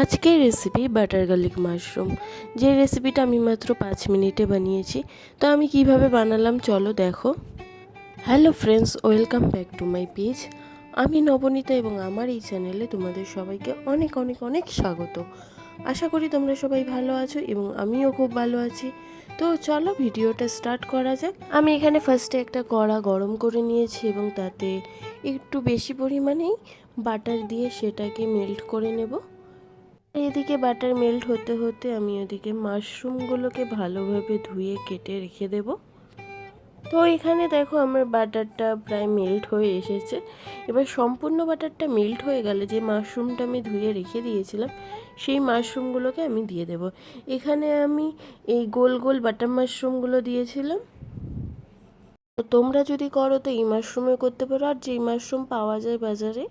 আজকের recipe butter garlic mushroom যে রেসিপিটা আমি মাত্র পাঁচ মিনিটে বানিয়েছি, তো আমি কীভাবে বানালাম চলো দেখো। Hello friends welcome back to my page আমি নবনীতা এবং আমার এই চ্যানেলে তোমাদের সবাইকে অনেক অনেক অনেক স্বাগত। আশা করি তোমরা সবাই ভালো আছো এবং আমিও খুব ভালো আছি। তো চলো ভিডিওটা স্টার্ট করা যাক। আমি এখানে ফার্স্টে একটা কড়া গরম করে নিয়েছি এবং তাতে একটু বেশি পরিমাণেই বাটার দিয়ে সেটাকে মেল্ট করে নেব। এদিকে বাটার মেল্ট হতে হতে আমি ওদিকে মাশরুমগুলোকে ভালোভাবে ধুয়ে কেটে রেখে দেব। তো এখানে দেখো আমার বাটারটা প্রায় মেল্ট হয়ে এসেছে। এবার সম্পূর্ণ বাটারটা মেল্ট হয়ে গেলে যে মাশরুমটা আমি ধুয়ে রেখে দিয়েছিলাম, সেই মাশরুমগুলোকে আমি দিয়ে দেব। এখানে আমি এই গোল গোল বাটার মাশরুমগুলো দিয়েছিলাম। তো তোমরা যদি করো তো এই মাশরুমে করতে পারো। আর যেই মাশরুম পাওয়া যায় বাজারে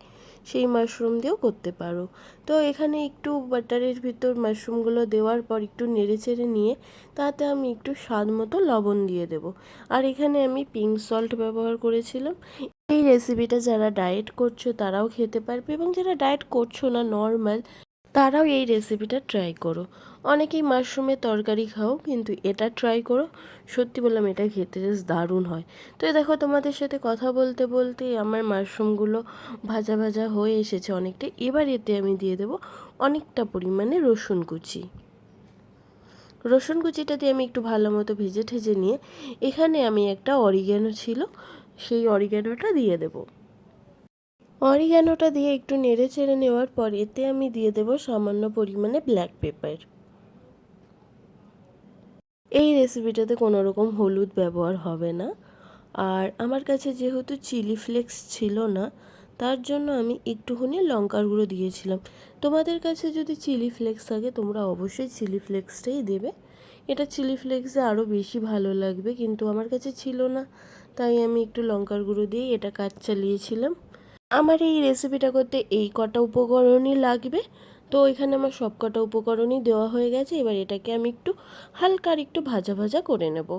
সেই মাশরুম দিয়েও করতে পারো। তো এখানে একটু বাটারের ভিতর মাশরুমগুলো দেওয়ার পর একটু নেড়ে চেড়ে নিয়ে তাতে আমি একটু স্বাদ মতো লবণ দিয়ে দেবো। আর এখানে আমি পিঙ্ক সল্ট ব্যবহার করেছিলাম। এই রেসিপিটা যারা ডায়েট করছ তারাও খেতে পারবে এবং যারা ডায়েট করছ না নর্মাল তারাও এই রেসিপিটা ট্রাই করো। অনেকেই মাশরুমের তরকারি খাও, কিন্তু এটা ট্রাই করো। সত্যি বললাম, এটা খেতে জাস্ট দারুণ হয়। তো দেখো, তোমাদের সাথে কথা বলতে বলতে আমার মাশরুমগুলো ভাজা ভাজা হয়ে এসেছে অনেকটা। এবার এতে আমি দিয়ে দেবো অনেকটা পরিমাণে রসুন কুচি। রসুন কুচিটা দিয়ে আমি একটু ভালো মতো ভেজে ঠেজে নিয়ে, এখানে আমি একটা অরিগ্যানো ছিল, সেই অরিগ্যানোটা দিয়ে দেবো। অরিগ্যানোটা দিয়ে একটু নেড়ে চেড়ে নেওয়ার পর এতে আমি দিয়ে দেব সামান্য পরিমাণে ব্ল্যাক পেপার এই রেসিপিটাতে কোনো রকম হলুদ ব্যবহার হবে না। আর আমার কাছে যেহেতু চিলি ফ্লেক্স ছিল না, তার জন্য আমি একটুখানি লঙ্কার গুঁড়ো দিয়েছিলাম। তোমাদের কাছে যদি চিলি ফ্লেক্স থাকে, তোমরা অবশ্যই চিলি ফ্লেক্সটাই দেবে। এটা চিলি ফ্লেক্সে আরও বেশি ভালো লাগবে, কিন্তু আমার কাছে ছিল না, তাই আমি একটু লঙ্কার গুঁড়ো দিয়ে এটা কাজ চালিয়েছিলাম। আমার এই রেসিপিটা করতে এই কটা উপকরণই লাগবে। তো এখানে আমার সব কটা উপকরণই দেওয়া হয়ে গেছে। এবার এটাকে আমি একটু হালকা একটু ভাজা ভাজা করে নেব।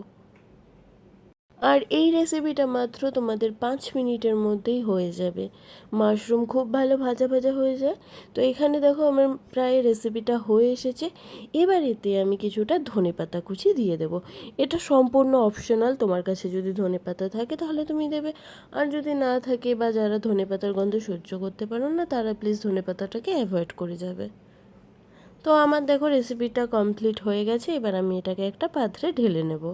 আর এই রেসিপিটা মাত্র তোমাদের পাঁচ মিনিটের মধ্যেই হয়ে যাবে। মাশরুম খুব ভালো ভাজা ভাজা হয়ে যায়। তো এখানে দেখো আমার প্রায় রেসিপিটা হয়ে এসেছে। এবার এতে আমি কিছুটা ধনে পাতা কুচি দিয়ে দেবো। এটা সম্পূর্ণ অপশনাল তোমার কাছে যদি ধনে পাতা থাকে তাহলে তুমি দেবে। আর যদি না থাকে বা যারা ধনে পাতার গন্ধ সহ্য করতে পারো না, তারা প্লিজ ধনে পাতাটাকে অ্যাভয়েড করে যাবে। তো আমার দেখো রেসিপিটা কমপ্লিট হয়ে গেছে। এবার আমি এটাকে একটা পাত্রে ঢেলে নেব।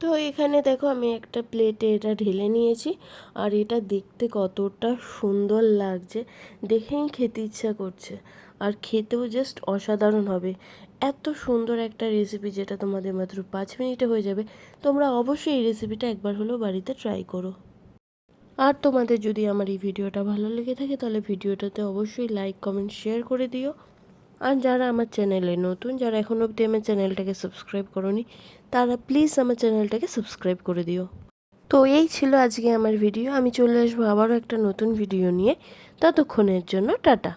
তো এখানে দেখো আমি একটা প্লেটে এটা ঢেলে নিয়েছি আর এটা দেখতে কতটা সুন্দর লাগছে। দেখেই খেতে ইচ্ছা করছে। আর খেতেও জাস্ট অসাধারণ হবে। এত সুন্দর একটা রেসিপি যেটা তোমাদের মাত্র পাঁচ মিনিটে হয়ে যাবে। তোমরা অবশ্যই এই রেসিপিটা একবার হলেও বাড়িতে ট্রাই করো। আর তোমাদের যদি আমার এই ভিডিওটা ভালো লেগে থাকে তাহলে ভিডিওটাতে অবশ্যই লাইক কমেন্ট শেয়ার করে দিও। আর যারা আমার চ্যানেলে নতুন, যারা এখনও অবধি আমার চ্যানেলটাকে সাবস্ক্রাইব করনি, তারা প্লিজ আমার চ্যানেলটাকে সাবস্ক্রাইব করে দিও। তো এই ছিল আজকে আমার ভিডিও আমি চলে আসব আবারও একটা নতুন ভিডিও নিয়ে। ততক্ষণের জন্য টাটা।